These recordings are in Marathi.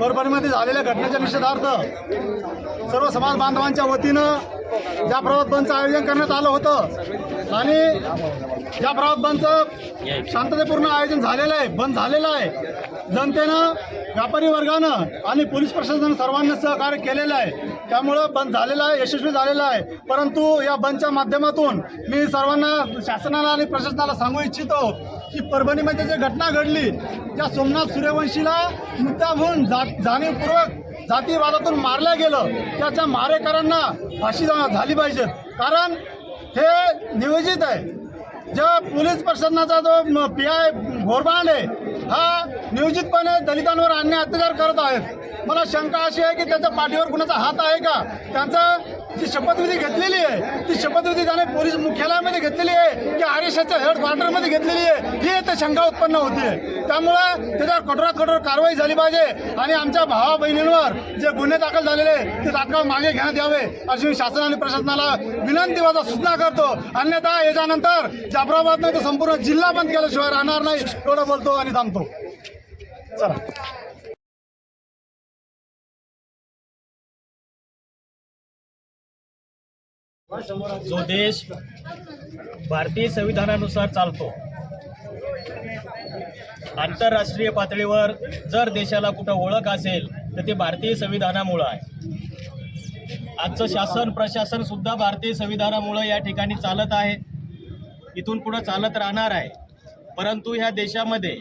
परभणीमध्ये झालेल्या घटनेच्या निषेधार्थ सर्व समाज बांधवांच्या वतीनं ज्या प्रभात आयोजन करण्यात आलं होतं आणि या प्रभात बंदचं शांततेपूर्ण आयोजन झालेलं आहे बंद झालेलं आहे. जनतेनं व्यापारी वर्गानं आणि पोलीस प्रशासनानं सर्वांनी सहकार्य केलेलं आहे. त्यामुळं बंद झालेला आहे यशस्वी झालेला आहे. परंतु या बंदच्या माध्यमातून मी सर्वांना शासनाला आणि प्रशासनाला सांगू इच्छितो की परभणीमध्ये जी घटना घडली त्या सोमनाथ सूर्यवंशीला मुद्दाम होऊन जा जाणीवपूर्वक जातीवादातून मारलं गेलं. त्याच्या मारेकरांना फाशी जा- झाली पाहिजे. कारण हे नियोजित आहे. ज्या पोलीस प्रशासनाचा जो पी आय घोरबांड आहे हा नियोजितपणे दलितांवर अन्य अत्याचार करत आहेत. मला शंका अशी आहे की त्याच्या पाठीवर कुणाचा हात आहे का? त्यांचा जी शपथविधी घेतलेली आहे ती शपथविधी त्याने पोलीस मुख्यालयामध्ये घेतलेली आहे की आर एस एसच्या हेडक्वार्टरमध्ये घेतलेली आहे. ही इथे शंका उत्पन्न होते त्यामुळं त्याच्यावर कठोरात कठोर कारवाई झाली पाहिजे आणि आमच्या भावा बहिणींवर जे गुन्हे दाखल झालेले आहेत, ते तात्काळ मागे घेण्यात यावे अशी मी शासन आणि प्रशासनाला विनंती माझा सूचना करतो. अन्यथा याच्यानंतर जाफराबाद नाही तर संपूर्ण जिल्हा बंद केल्याशिवाय राहणार नाही एवढं बोलतो आणि थांबतो. चला. जो देश भारतीय संविधानानुसार चालतो आंतरराष्ट्रीय पातळीवर जर देशाला कुठं ओळख असेल तर ते भारतीय संविधानामुळं आहे. आजचं शासन प्रशासन सुद्धा भारतीय संविधानामुळं या ठिकाणी चालत आहे. इथून पुढं चालत राहणार आहे. परंतु ह्या देशामध्ये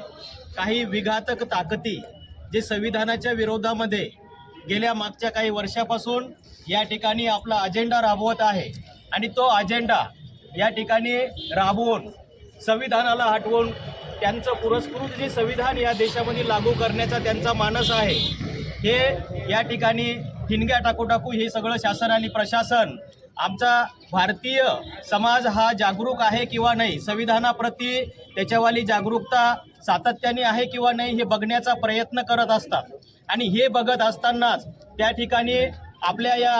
काही विघातक ताकदी जे संविधानाच्या विरोधामध्ये गेल्या मागच्या काही वर्षापासून या ठिकाणी आपला अजेंडा राबवत आहे. आणि तो अजेंडा या ठिकाणी राबवून संविधानाला हटवून त्यांचं पुरस्कृत जे संविधान या देशामध्ये लागू करण्याचा त्यांचा मानस आहे हे या ठिकाणी ठिणग्या टाकू टाकू हे सगळं शासन आणि प्रशासन आमचा भारतीय समाज हा जागरूक आहे किंवा नाही संविधानाप्रती त्याच्यावाली जागरूकता सातत्याने आहे किंवा नाही हे बघण्याचा प्रयत्न करत असतात. आणि हे बघत असतानाच त्या ठिकाणी आपल्या या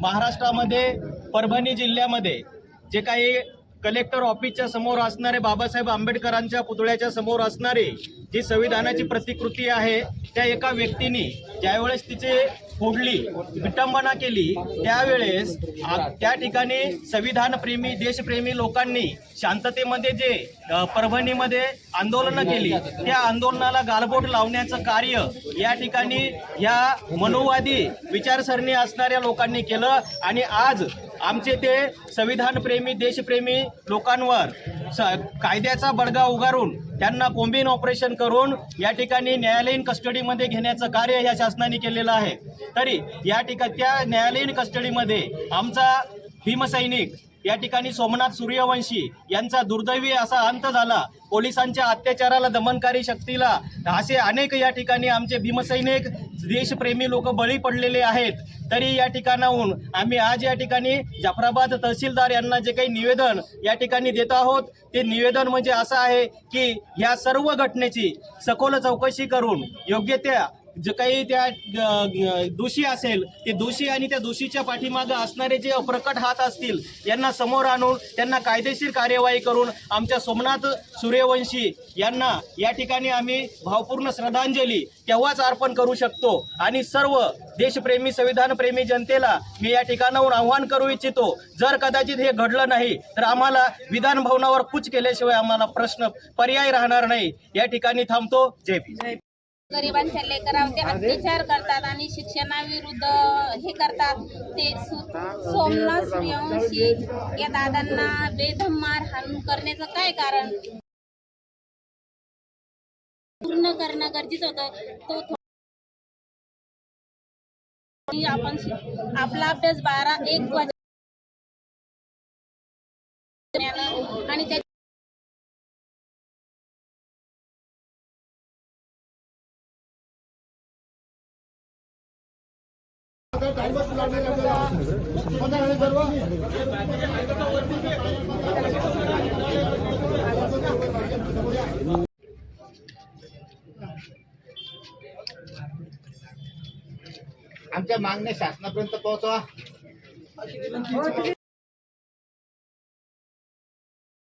महाराष्ट्रामध्ये परभणी जिल्ह्यामध्ये जे काही कलेक्टर ऑफिसच्या समोर असणारे बाबासाहेब आंबेडकरांच्या पुतळ्याच्या समोर असणारे जी संविधानाची प्रतिकृती आहे त्या एका व्यक्तीने ज्यावेळेस तिचे फोडली विटंबना केली त्यावेळेस त्या ठिकाणी संविधानप्रेमी देशप्रेमी लोकांनी शांततेमध्ये जे परभणीमध्ये आंदोलनं केली त्या आंदोलनाला गालबोट लावण्याचं कार्य या ठिकाणी या मनोवादी विचारसरणी असणाऱ्या लोकांनी केलं आणि आज आमचे ते संविधानप्रेमी देशप्रेमी लोकांवर स कायद्याचा बडगा उगारून त्यांना कोंबीन ऑपरेशन करून या ठिकाणी न्यायालयीन कस्टडीमध्ये घेण्याचं कार्य या शासनाने केलेलं आहे. तरी या ठिकाणी त्या न्यायालयीन कस्टडीमध्ये आमचा भीमसैनिक या ठिकाणी सोमनाथ सूर्यवंशी यांचा दुर्दैवी असा अंत झाला. पोलिसांच्या अत्याचाराला दमनकारी शक्तीला असे अनेक या ठिकाणी आमचे भीमसैनिक देशप्रेमी लोक बळी पडलेले आहेत. तरी या ठिकाणाहून आम्ही आज या ठिकाणी जाफराबाद तहसीलदार यांना जे काही निवेदन या ठिकाणी देत आहोत ते निवेदन म्हणजे असं आहे की या सर्व घटनेची सखोल चौकशी करून योग्य त्या जे काही त्या दोषी असेल ते दोषी आणि त्या दोषीच्या पाठीमागं असणारे जे अप्रकट हात असतील यांना समोर आणून त्यांना कायदेशीर कार्यवाही करून आमच्या सोमनाथ सूर्यवंशी यांना या ठिकाणी आम्ही भावपूर्ण श्रद्धांजली तेव्हाच अर्पण करू शकतो. आणि सर्व देशप्रेमी संविधानप्रेमी जनतेला मी या ठिकाणाहून आव्हान करू इच्छितो. जर कदाचित हे घडलं नाही तर आम्हाला विधान भवनावर कूच केल्याशिवाय आम्हाला प्रश्न पर्याय राहणार नाही. या ठिकाणी थांबतो. जय गरिबांच्या लेकरावर ते अत्याचार करतात आणि शिक्षणाविरुद्ध हे करतात. ते सोमनाथ सूर्यवंशी या दादांना बेदम मारहाण करण्याचं काय कारण? पूर्ण करणं गरजेचं होतं. तो आपण आपला अभ्यास बारा एक वाज आणि त्या आमच्या मागण्या शासनापर्यंत पोहोचवा.